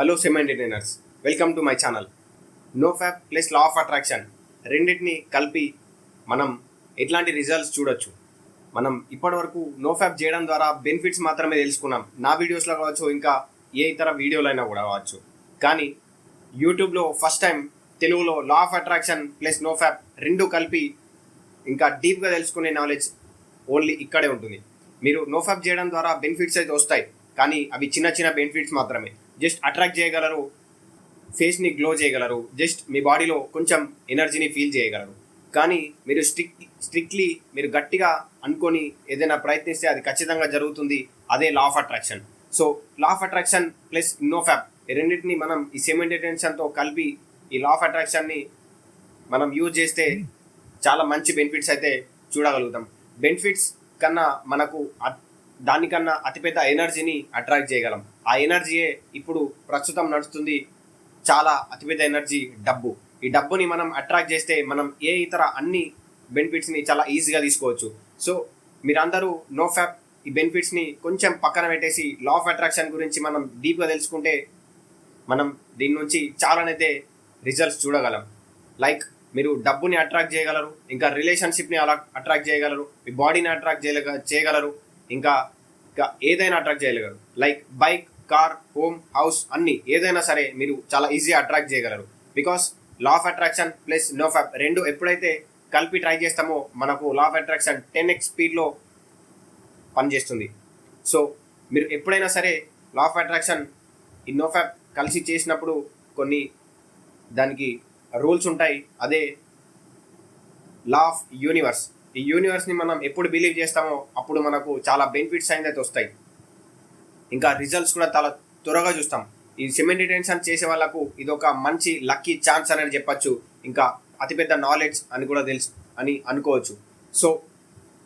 Hello cement entertainers welcome to my channel no fap plus law of attraction రెండింటిని కలిపి మనం ఎట్లాంటి results చూడొచ్చు. మనం ఇప్పటివరకు నో ఫ్యాప్ చేయడం ద్వారా బెనిఫిట్స్ మాత్రమే తెలుసుకున్నాం. నా వీడియోస్లో కావచ్చు ఇంకా ఏ ఇతర వీడియోలైనా కూడా కావచ్చు. కానీ యూట్యూబ్లో ఫస్ట్ టైం తెలుగులో law of attraction plus no fap రెండు కలిపి ఇంకా డీప్గా తెలుసుకునే నాలెడ్జ్ ఓన్లీ ఇక్కడే ఉంటుంది. మీరు నో ఫ్యాప్ చేయడం ద్వారా బెనిఫిట్స్ అయితే వస్తాయి. కానీ అవి చిన్న చిన్న బెనిఫిట్స్ మాత్రమే. జస్ట్ అట్రాక్ట్ చేయగలరు ఫేస్ని గ్లో చేయగలరు జస్ట్ మీ బాడీలో కొంచెం ఎనర్జీని ఫీల్ చేయగలరు. కానీ మీరు స్ట్రిక్ స్ట్రిక్ట్లీ మీరు గట్టిగా అనుకొని ఏదైనా ప్రయత్నిస్తే అది ఖచ్చితంగా జరుగుతుంది అదే law of attraction so law of attraction plus no fap ఈ రెండింటిని మనం ఈ సెమెంట్ టెన్షన్తో కలిపి ఈ లా ఆఫ్ అట్రాక్షన్ని మనం యూజ్ చేస్తే చాలా మంచి బెనిఫిట్స్ అయితే చూడగలుగుతాం. బెనిఫిట్స్ కన్నా మనకు దానికన్నా అతిపెద్ద ఎనర్జీని అట్రాక్ట్ చేయగలం. ఆ ఎనర్జీయే ఇప్పుడు ప్రస్తుతం నడుస్తుంది చాలా అతిపెద్ద ఎనర్జీ డబ్బు. ఈ డబ్బుని మనం అట్రాక్ట్ చేస్తే మనం ఏ ఇతర అన్ని బెనిఫిట్స్ని చాలా ఈజీగా తీసుకోవచ్చు. సో మీరందరూ నో ఫ్యాప్ ఈ బెనిఫిట్స్ని కొంచెం పక్కన పెట్టేసి లా ఆఫ్ అట్రాక్షన్ గురించి మనం డీప్గా తెలుసుకుంటే మనం దీని నుంచి చాలానైతే రిజల్ట్స్ చూడగలం. లైక్ మీరు డబ్బుని అట్రాక్ట్ చేయగలరు ఇంకా రిలేషన్షిప్ని అలా అట్రాక్ట్ చేయగలరు మీ బాడీని అట్రాక్ట్ చేయగలరు ఇంకా ఇంకా ఏదైనా అట్రాక్ట్ చేయగలరు. Like bike car home house అన్ని ఏదైనా సరే మీరు చాలా ఈజీగా అట్రాక్ట్ చేయగలరు. Because law of attraction plus no fap రెండు ఎప్పుడైతే కలిపి ట్రై చేస్తామో మనకు law of attraction ten x స్పీడ్లో పనిచేస్తుంది. సో మీరు ఎప్పుడైనా సరే లా ఆఫ్ అట్రాక్షన్ ఈ నో ఫ్యాప్ కలిసి చేసినప్పుడు కొన్ని దానికి రూల్స్ ఉంటాయి. అదే లా ఆఫ్ యూనివర్స్ ఈ యూనివర్స్ని మనం ఎప్పుడు బిలీవ్ చేస్తామో అప్పుడు మనకు చాలా బెనిఫిట్స్ అయితే వస్తాయి. ఇంకా రిజల్ట్స్ కూడా చాలా త్వరగా చూస్తాం. ఈ సిమెంట్ టెన్షన్ చేసే వాళ్ళకు ఇది ఒక మంచి లక్కీ ఛాన్స్ అనేది చెప్పచ్చు. ఇంకా అతిపెద్ద నాలెడ్జ్ అని కూడా తెలుసు అని అనుకోవచ్చు. సో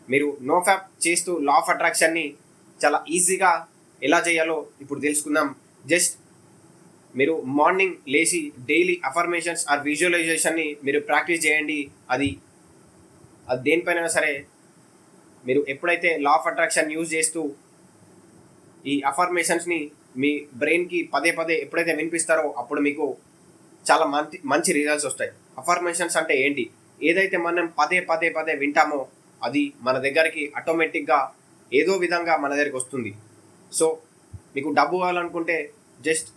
మీరు నో ఫ్యాప్ చేస్తూ లా ఆఫ్ అట్రాక్షన్ని చాలా ఈజీగా ఎలా చేయాలో ఇప్పుడు తెలుసుకుందాం. జస్ట్ మీరు మార్నింగ్ లేచి డైలీ అఫర్మేషన్స్ ఆర్ విజువలైజేషన్ని మీరు ప్రాక్టీస్ చేయండి. అది అది దేనిపైన సరే మీరు ఎప్పుడైతే లా ఆఫ్ అట్రాక్షన్ యూజ్ చేస్తూ ఈ అఫర్మేషన్స్ని మీ బ్రెయిన్కి పదే పదే ఎప్పుడైతే వినిపిస్తారో అప్పుడు మీకు చాలా మంచి మంచి రిజల్ట్స్ వస్తాయి. అఫర్మేషన్స్ అంటే ఏంటి? ఏదైతే మనం పదే పదే పదే వింటామో అది మన దగ్గరికి ఆటోమేటిక్గా ఏదో విధంగా మన దగ్గరికి వస్తుంది. సో మీకు డబ్బు కావాలనుకుంటే జస్ట్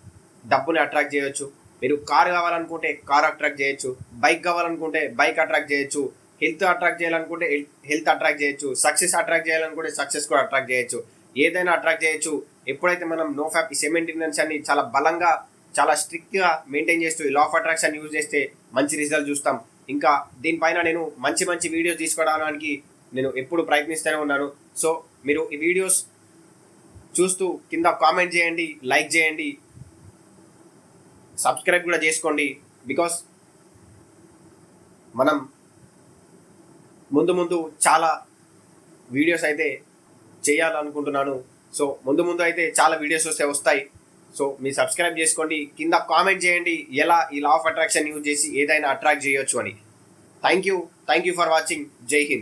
డబ్బుని అట్రాక్ట్ చేయొచ్చు. మీరు కార్ కావాలనుకుంటే కార్ అట్రాక్ట్ చేయొచ్చు. బైక్ కావాలనుకుంటే బైక్ అట్రాక్ట్ చేయొచ్చు. హెల్త్ అట్రాక్ట్ చేయాలనుకుంటే హెల్త్ అట్రాక్ట్ చేయొచ్చు సక్సెస్ అట్రాక్ట్ చేయాలనుకుంటే సక్సెస్ కూడా అట్రాక్ట్ చేయొచ్చు. ఏదైనా అట్రాక్ట్ చేయొచ్చు. ఎప్పుడైతే మనం నో ఫ్యాప్ ఈ సెమెంటెనెన్స్ అని చాలా బలంగా చాలా స్ట్రిక్ట్గా మెయింటైన్ చేస్తూ ఈ లా ఆఫ్ అట్రాక్షన్ యూజ్ చేస్తే మంచి రిజల్ట్ చూస్తాం. ఇంకా దీనిపైన నేను మంచి మంచి వీడియోస్ తీసుకోవడానికి నేను ఎప్పుడు ప్రయత్నిస్తూనే ఉన్నాను. సో మీరు ఈ వీడియోస్ చూస్తూ కింద కామెంట్ చేయండి లైక్ చేయండి సబ్స్క్రైబ్ కూడా చేసుకోండి. బికాస్ మనం ముందు ముందు చాలా వీడియోస్ అయితే చేయాలనుకుంటున్నాను. సో ముందు ముందు అయితే చాలా వీడియోస్ వస్తే వస్తాయి. సో మీరు సబ్స్క్రైబ్ చేసుకోండి. కింద కామెంట్ చేయండి. ఎలా ఈ లా ఆఫ్ అట్రాక్షన్ యూజ్ చేసి ఏదైనా అట్రాక్ట్ చేయొచ్చు అని. Thank you thank you for watching Jai Hind